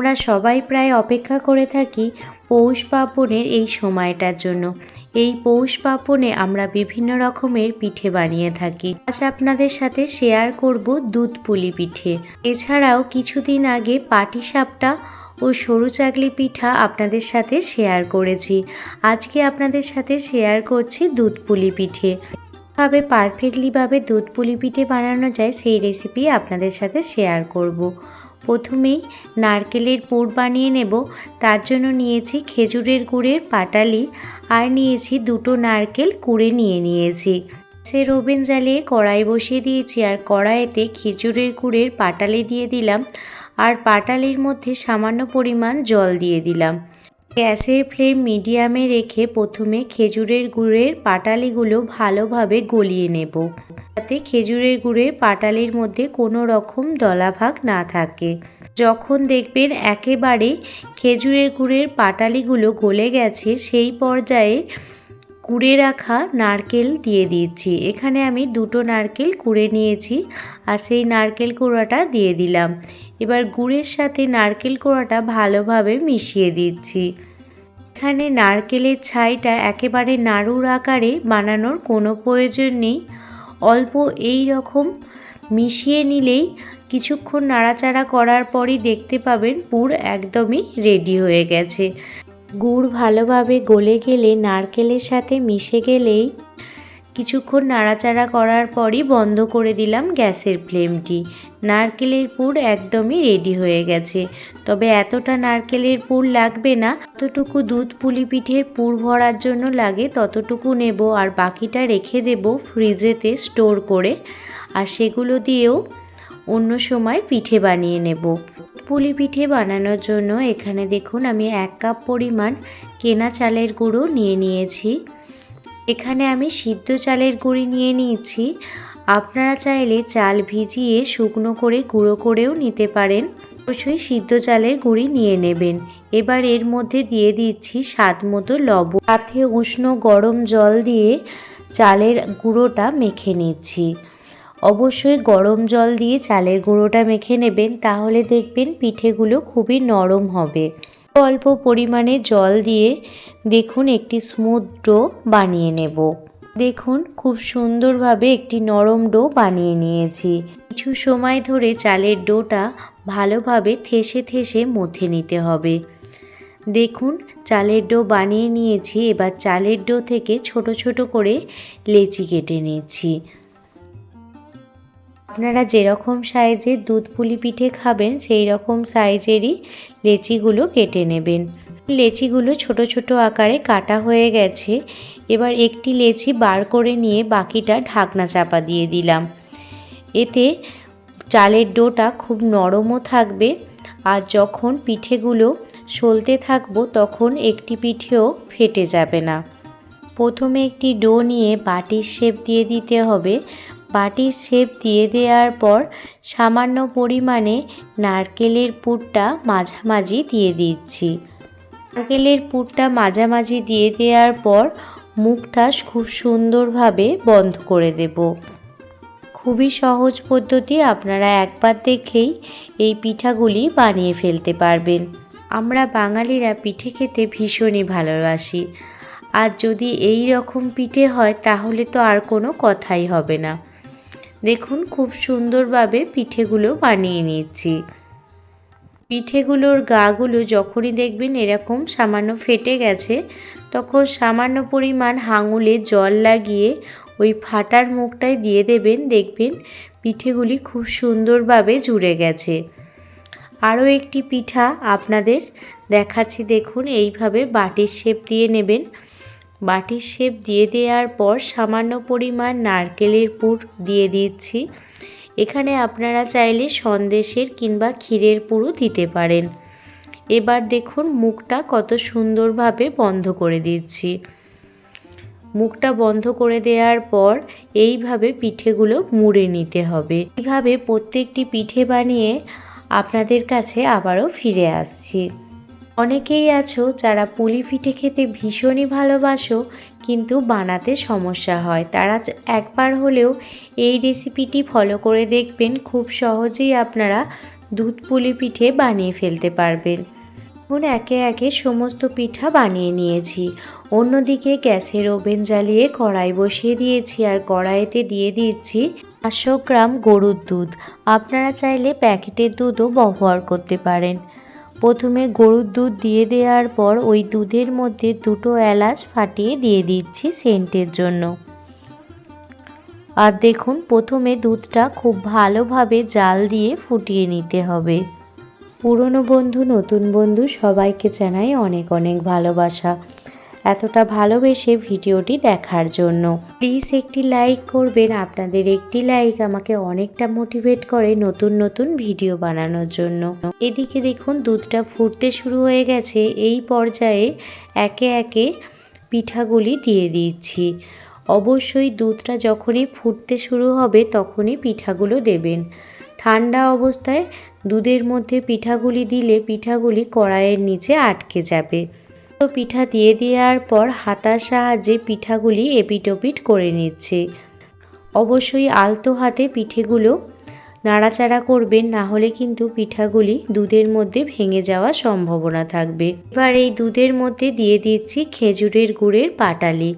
আমরা সবাই প্রায় অপেক্ষা করে থাকি পৌষ পার্বণের এই সময়টার জন্য। এই পৌষ পার্বণে আমরা বিভিন্ন রকমের পিঠে বানিয়ে থাকি। আজ আপনাদের সাথে শেয়ার করব দুধ পুলি পিঠে। এছাড়াও কিছুদিন আগে পাটিসাপটা ও সরু চাকলি পিঠা আপনাদের সাথে শেয়ার করেছি। আজকে আপনাদের সাথে শেয়ার করছি দুধ পুলি পিঠে। ভাবে পারফেক্টলিভাবে দুধ পুলি পিঠে বানানো যায় সেই রেসিপি আপনাদের সাথে শেয়ার করব। প্রথমেই নারকেলের পুর বানিয়ে নেব। তার জন্য নিয়েছি খেজুরের গুড়ের পাটালি আর নিয়েছি দুটো নারকেল কুড়ে নিয়ে নিয়েছি। সে ওভেন জ্বালিয়ে কড়াই বসিয়ে দিয়েছি আর কড়াইতে খেজুরের গুড়ের পাটালি দিয়ে দিলাম। আর পাটালির মধ্যে সামান্য পরিমাণ জল দিয়ে দিলাম। গ্যাসের ফ্লেম মিডিয়ামে রেখে প্রথমে খেজুরের গুড়ের পাটালিগুলো ভালোভাবে গলিয়ে নেব। যাতে খেজুরের গুড়ের পাটালির মধ্যে কোনো রকম দলাভাগ না থাকে। যখন দেখবেন একেবারে খেজুরের গুড়ের পাটালিগুলো গলে গেছে, সেই পর্যায়ে কুড়ে রাখা নারকেল দিয়ে দিচ্ছি। এখানে আমি দুটো নারকেল কুড়ে নিয়েছি আর সেই নারকেল কুড়াটা দিয়ে দিলাম। এবার গুড়ের সাথে নারকেল কোড়াটা ভালোভাবে মিশিয়ে দিচ্ছি। এখানে নারকেলের ছাইটা একেবারে নাড়ুর আকারে বানানোর কোনো প্রয়োজন নেই। অল্প এই রকম মিশিয়ে নিলেই কিছুক্ষণ নাড়াচাড়া করার পরই দেখতে পাবেন পুর একদমই রেডি হয়ে গেছে। গুড় ভালোভাবে গলে গেলে নারকেলের সাথে মিশে গেলেই কিছুক্ষণ নাড়াচাড়া করার পরই বন্ধ করে দিলাম গ্যাসের ফ্লেমটি। নারকেলের পুর একদমই রেডি হয়ে গেছে। তবে এতটা নারকেলের পুর লাগবে না ততটুকু দুধ পুলি পিঠের পুর ভরার জন্য লাগে ততটুকু নেব আর বাকিটা রেখে দেব ফ্রিজেতে স্টোর করে। আর সেগুলো দিয়েও অন্য সময় পিঠে বানিয়ে নেব। পুলি পিঠে বানানোর জন্য এখানে দেখুন আমি এক কাপ পরিমাণ কেনা চালের গুঁড়ো নিয়ে নিয়েছি। এখানে আমি সিদ্ধ চালের গুঁড়ি নিয়ে নিয়েছি। আপনারা চাইলে চাল ভিজিয়ে শুকনো করে গুঁড়ো করেও নিতে পারেন। অবশ্যই সিদ্ধ চালের গুঁড়ি নিয়ে নেবেন। এবার এর মধ্যে দিয়ে দিচ্ছি স্বাদ মতো লবণ। সাথে উষ্ণ গরম জল দিয়ে চালের গুঁড়োটা মেখে নিচ্ছি। অবশ্যই গরম জল দিয়ে চালের গুঁড়োটা মেখে নেবেন, তাহলে দেখবেন পিঠেগুলো খুবই নরম হবে। অল্প পরিমাণে জল দিয়ে দেখুন একটি স্মুথ ডো বানিয়ে নেব। দেখুন, খুব সুন্দরভাবে একটি নরম ডো বানিয়ে নিয়েছি। কিছু সময় ধরে চালের ডোটা ভালোভাবে থেসে থেসে মথে নিতে হবে। দেখুন, চালের ডো বানিয়ে নিয়েছি। এবার চালের ডো থেকে ছোট ছোট করে লেচি কেটে নিচ্ছি। আপনারা যেরকম সাইজের দুধ পুলি পিঠে খাবেন, সেই রকম সাইজেরই লেচিগুলো কেটে নেবেন। লেচিগুলো ছোট ছোট আকারে কাটা হয়ে গেছে। এবার একটি লেচি বার করে নিয়ে বাকিটা ঢাকনা চাপা দিয়ে দিলাম। এতে চালের ডোটা খুব নরমও থাকবে আর যখন পিঠেগুলো সলতে থাকব তখন একটি পিঠেও ফেটে যাবে না। প্রথমে একটি ডো নিয়ে বাটির শেপ দিয়ে দিতে হবে। বাটির শেপ দিয়ে দেওয়ার পর সামান্য পরিমাণে নারকেলের পুরটা মাঝামাঝি দিয়ে দিচ্ছি। নারকেলের পুরটা মাঝামাঝি দিয়ে দেওয়ার পর মুখটা খুব সুন্দরভাবে বন্ধ করে দেব। খুবই সহজ পদ্ধতি, আপনারা একবার দেখলেই এই পিঠাগুলি বানিয়ে ফেলতে পারবেন। আমরা বাঙালিরা পিঠে খেতে ভীষণই ভালোবাসি। আর যদি এই রকম পিঠে হয়, তাহলে তো আর কোনো কথাই হবে না। দেখুন, খুব সুন্দরভাবে পিঠেগুলো বানিয়ে নিচ্ছি পিঠেগুলোর গাগুলো যখনই দেখবেন এরকম সামান্য ফেটে গেছে, তখন সামান্য পরিমাণ হাঙুলে জল লাগিয়ে ওই ফাটার মুখটায় দিয়ে দেবেন, দেখবেন পিঠেগুলি খুব সুন্দরভাবে জুড়ে গেছে। আরও একটি পিঠা আপনাদের দেখাচ্ছি, দেখুন, এইভাবে বাটির শেপ দিয়ে নেবেন। বাটির শেপ দিয়ে দেওয়ার পর সামান্য পরিমাণ নারকেলের পুর দিয়ে দিচ্ছি। এখানে আপনারা চাইলে সন্দেশের কিংবা ক্ষীরের পুরও দিতে পারেন। এবার দেখুন মুখটা কত সুন্দরভাবে বন্ধ করে দিচ্ছি। মুখটা বন্ধ করে দেওয়ার পর এইভাবে পিঠেগুলো মুড়ে নিতে হবে। এইভাবে প্রত্যেকটি পিঠে বানিয়ে আপনাদের কাছে আবারও ফিরে আসছি। অনেকেই আছো যারা পুলি পিঠে খেতে ভীষণই ভালোবাসো, কিন্তু বানাতে সমস্যা হয়। তারা একবার হলেও এই রেসিপিটি ফলো করে দেখবেন, খুব সহজেই আপনারা দুধ পুলি পিঠে বানিয়ে ফেলতে পারবেন। এখন একে একে সমস্ত পিঠা বানিয়ে নিয়েছি। অন্যদিকে গ্যাসের ওভেন জ্বালিয়ে কড়াই বসিয়ে দিয়েছি আর কড়াইতে দিয়ে দিচ্ছি পাঁচশো গ্রাম গরুর দুধ। আপনারা চাইলে প্যাকেটের দুধও ব্যবহার করতে পারেন। প্রথমে গরুর দুধ দিয়ে দেওয়ার পর ওই দুধের মধ্যে দুটো এলাচ ফাটিয়ে দিয়ে দিচ্ছি সেন্টের জন্য। আর দেখুন, প্রথমে দুধটা খুব ভালোভাবে জাল দিয়ে ফুটিয়ে নিতে হবে। পুরনো বন্ধু, নতুন বন্ধু সবাইকে জানাই অনেক অনেক ভালোবাসা। এতটা ভালোবেসে ভিডিওটি দেখার জন্য। প্লিজ একটি লাইক করবেন, আপনাদের একটি লাইক আমাকে অনেকটা মোটিভেট করে নতুন নতুন ভিডিও বানানোর জন্য। এদিকে দেখুন, দুধটা ফুটতে শুরু হয়ে গেছে। এই পর্যায়ে একে একে পিঠাগুলি দিয়ে দিচ্ছি। অবশ্যই দুধটা যখনই ফুটতে শুরু হবে তখনই পিঠাগুলো দেবেন। ঠান্ডা অবস্থায় দুধের মধ্যে পিঠাগুলি দিলে পিঠাগুলি কড়াইয়ের নিচে আটকে যাবে। পিঠা দিয়ে দেওয়ার পর হাতার সাহায্যে পিঠাগুলি এপিটোপিট করে নিচ্ছে। অবশ্যই আলতো হাতে পিঠেগুলো নাড়াচাড়া করবেন, না হলে কিন্তু পিঠাগুলি দুধের মধ্যে ভেঙে যাওয়ার সম্ভাবনা থাকবে। এবার এই দুধের মধ্যে দিয়ে দিচ্ছি খেজুরের গুড়ের পাটালি।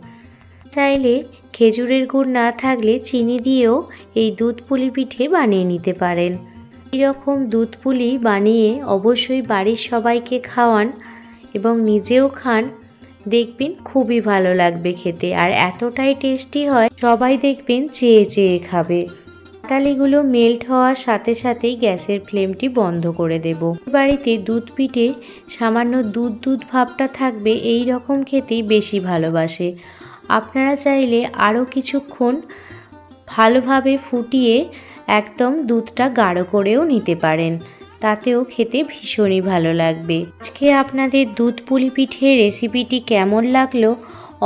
চাইলে খেজুরের গুড় না থাকলে চিনি দিয়েও এই দুধ পুলি পিঠে বানিয়ে নিতে পারেন। এরকম দুধ পুলি বানিয়ে অবশ্যই বাড়ির সবাইকে খাওয়ান। এবং নিজেও খান, দেখবেন খুবই ভালো লাগবে খেতে। আর এতটাই টেস্টি হয়, সবাই দেখবেন চেয়ে চেয়ে খাবে। পাটালিগুলো মেল্ট হওয়ার সাথে সাথেই গ্যাসের ফ্লেমটি বন্ধ করে দেব। বাড়িতে দুধ পিঠে সামান্য দুধ দুধ ভাবটা থাকবে, এই রকম খেতেই বেশি ভালোবাসে। আপনারা চাইলে আরও কিছুক্ষণ ভালোভাবে ফুটিয়ে একদম দুধটা গাঢ় করেও নিতে পারেন। তাতেও খেতে ভীষণই ভালো লাগবে। আজকে আপনাদের দুধ পুলি পিঠে রেসিপিটি কেমন লাগল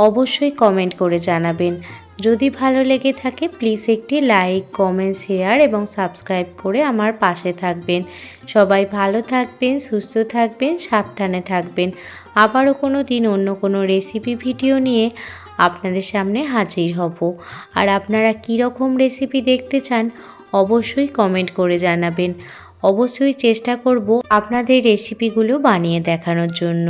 অবশ্যই কমেন্ট করে জানাবেন। যদি ভালো লেগে থাকে প্লিজ একটি লাইক কমেন্ট শেয়ার এবং সাবস্ক্রাইব করে আমার পাশে থাকবেন। সবাই ভালো থাকবেন, সুস্থ থাকবেন, সাবধানে থাকবেন। আবারও কোনো দিন অন্য কোনো রেসিপি ভিডিও নিয়ে আপনাদের সামনে হাজির হব। আর আপনারা কী রকম রেসিপি দেখতে চান, অবশ্যই কমেন্ট করে জানাবেন। অবশ্যই চেষ্টা করব আপনাদের রেসিপিগুলো বানিয়ে দেখানোর জন্য।